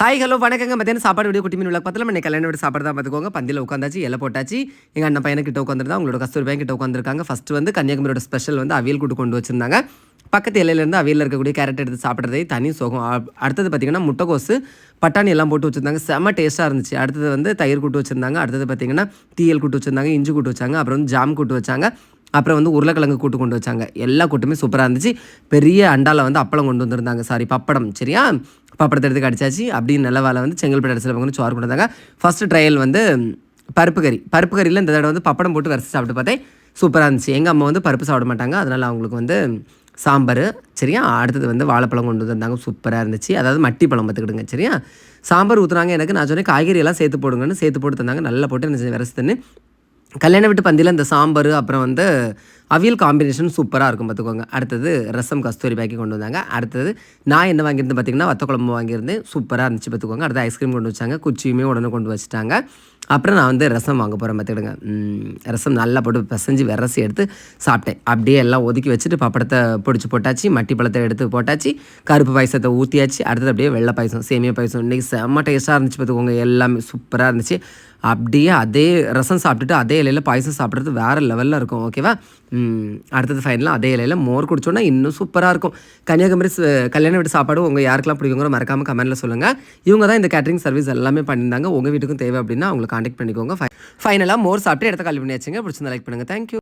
Hi hello வணக்கங்க. மத்தியானம் சாப்பாடு வீடியோ குட்டி மீன் உள்ள பத்தில் மணி வீடு சாப்பாடு தான் பார்த்துக்கோங்க. பந்தியில் உட்காந்தாச்சு இலை போட்டாச்சு. எங்கள் அண்ணன் பையனுக்கிட்ட உட்காந்துருந்தா அவங்களோட கஸ்தூரி பையன் கிட்ட உட்காந்துருக்காங்க. ஃபஸ்ட்டு வந்து கன்னியாகுமரியோட ஸ்பெஷல் வந்து அவியல் கூட்டு கொண்டு வச்சிருந்தாங்க. பக்கத்து இலையிலேருந்து அவியலில் இருக்கக்கூடிய கேரட் எடுத்து சாப்பிட்றதே தனி சுகம். அடுத்தது பார்த்தீங்கன்னா முட்டைக்கோசு பட்டாணி எல்லாம் போட்டு வச்சுருந்தாங்க. செம்ம டேஸ்ட்டாக இருந்துச்சு. அடுத்தது வந்து தயிர் கூட்டு வச்சுருந்தாங்க. அடுத்தது பார்த்தீங்கன்னா தீயல் கூட்டு வச்சுருந்தாங்க இஞ்சி கூட்டு வச்சாங்க. அப்புறம் வந்து ஜாம் கூட்டு வச்சாங்க. அப்புறம் வந்து உருளைக்கிழங்கு கூட்டு கொண்டு வச்சாங்க. எல்லா கூட்டுமே சூப்பராக இருந்துச்சு. பெரிய அண்டாவில் வந்து அப்பளம் கொண்டு வந்திருந்தாங்க. சாரி பப்படம் சரியா? பப்படத்தை எடுத்து கடிச்சாச்சு. அப்படின்னு நல்ல வேலை வந்து செங்கல்பட்டு அடிச்சில் வந்து சோறு கொண்டு வந்தாங்க ஃபஸ்ட்டு ட்ரையல் வந்து பருப்பு கறி. பருப்பு கறியில் இந்த தடவை வந்து பப்படம் போட்டு வரிசை சாப்பிட்டு பார்த்தேன். சூப்பராக இருந்துச்சு. எங்கள் அம்மா வந்து பருப்பு சாப்பிட மாட்டாங்க. அதனால் அவங்களுக்கு வந்து சாம்பார் சரியா? அடுத்தது வந்து வாழைப்பழம் கொண்டு வந்திருந்தாங்க. சூப்பராக இருந்துச்சு. அதாவது மட்டி பழம் பார்த்துக்கிடுங்க சரியா? சாம்பார் ஊற்றுனாங்க எனக்கு. நான் சொன்னேன் காய்கறி எல்லாம் சேர்த்து போடுங்கன்னு சேர்த்து போட்டு தந்தாங்க. நல்லா போட்டு என்ன விரசி தண்ணி கல்யாண வீட்டு பந்தியில் இந்த சாம்பார் அப்புறம் வந்து அவியல் காம்பினேஷன் சூப்பராக இருக்கும் பார்த்துக்கோங்க. அடுத்தது ரசம் கஸ்தூரி பாக்கி கொண்டு வந்தாங்க. அடுத்தது நான் என்ன வாங்கியிருந்தேன் பார்த்தீங்கன்னா வத்த குழம்பு வாங்கியிருந்தேன். சூப்பராக இருந்துச்சு பார்த்துக்கோங்க. அடுத்து ஐஸ்கிரீம் கொண்டு வச்சாங்க. குச்சியுமே உடனே கொண்டு வச்சுட்டாங்க. அப்புறம் நான் வந்து ரசம் வாங்க போகிறேன் பார்த்துக்கிடுங்க. ரசம் நல்லா போட்டு பிசைஞ்சு விரசி எடுத்து சாப்பிட்டேன். அப்படியே எல்லாம் ஒதுக்கி வச்சுட்டு பப்படத்தை பிடிச்சி போட்டாச்சு மட்டி பழத்தை எடுத்து போட்டாச்சு கருப்பு பாயசத்தை ஊற்றியாச்சு அடுத்தது அப்படியே வெள்ளை பாயசம் சேமியா பாயசம். இன்றைக்கி செம்ம டேஸ்ட்டாக இருந்துச்சு பார்த்துக்கோங்க. எல்லாமே சூப்பராக இருந்துச்சு. அப்படியே அதே ரசம் சாப்பிட்டுட்டு அதே இலையில் பாயசம் சாப்பிட்றது வேறு லெவலில் இருக்கும். ஓகேவா ம், அடுத்தது ஃபைனலாக அதே இலையில் மோர் குடிச்சோன்னா இன்னும் சூப்பராக இருக்கும். கன்னியாகுமரி கல்யாண வீட்டு சாப்பாடு உங்கள் யாருக்கெல்லாம் பிடிக்குங்கிற மறக்காமல் கமெண்ட்டில் சொல்லுங்கள் இவங்க தான் இந்த கேட்டரிங் சர்வீஸ் எல்லாமே பண்ணியிருந்தாங்க. உங்கள் வீட்டுக்கும் தேவை அப்படின்னா அவங்களை காண்டாக்ட் பண்ணிக்கோங்க. ஃபைனலாக மோர் சாப்பிட்டு இடத்த காலி பண்ணியாச்சுங்க. பிடிச்சிருந்தா லைக் பண்ணுங்கள் தேங்க்யூ